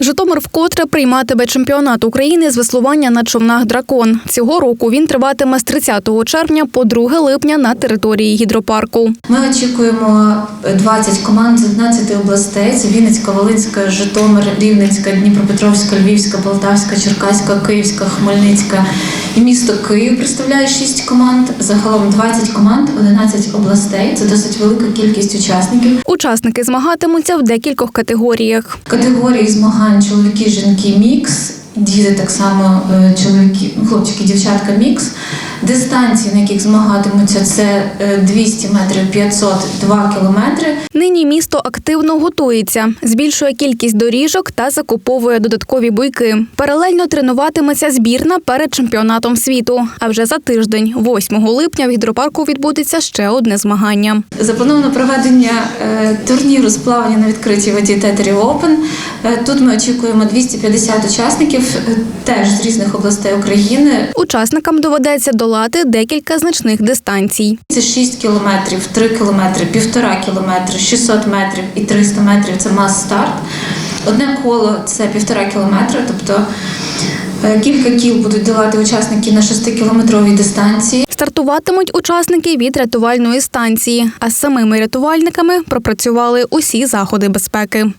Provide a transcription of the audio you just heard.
Житомир вкотре прийматиме чемпіонат України з веслування на човнах Дракон. Цього року він триватиме з 30 червня по 2 липня на території гідропарку. Ми очікуємо 20 команд з 11 областей: це Вінницька, Волинська, Житомир, Рівненська, Дніпропетровська, Львівська, Полтавська, Черкаська, Київська, Хмельницька місто Київ представляє 6 команд. Загалом 20 команд, 11 областей. Це досить велика кількість учасників. Учасники змагатимуться в декількох категоріях. Категорії змагань чоловіки, жінки, мікс. Діти так само е, чоловіки, хлопчики, дівчатка мікс. Дистанції, на яких змагатимуться, це е, 200 метрів, 500, 2 кілометри. Нині місто активно готується, збільшує кількість доріжок та закуповує додаткові буйки. Паралельно тренуватиметься збірна перед чемпіонатом світу. А вже за тиждень, 8 липня, в гідропарку відбудеться ще одне змагання. Заплановано проведення е, турніру з плавання на відкритій воді Тетері Open. Е, Тут ми очікуємо 250 учасників, е, теж з різних областей України. Учасникам доведеться долати декілька значних дистанцій. Це 6 кілометрів, 3 кілометри, 1,5 кілометри, 600 метрів і 300 метрів це мас-старт. Одне коло це 1,5 кілометра, тобто е, кілька кіл будуть долати учасники на 6-кілометровій дистанції. Стартуватимуть учасники від рятувальної станції, а з самими рятувальниками пропрацювали усі заходи безпеки.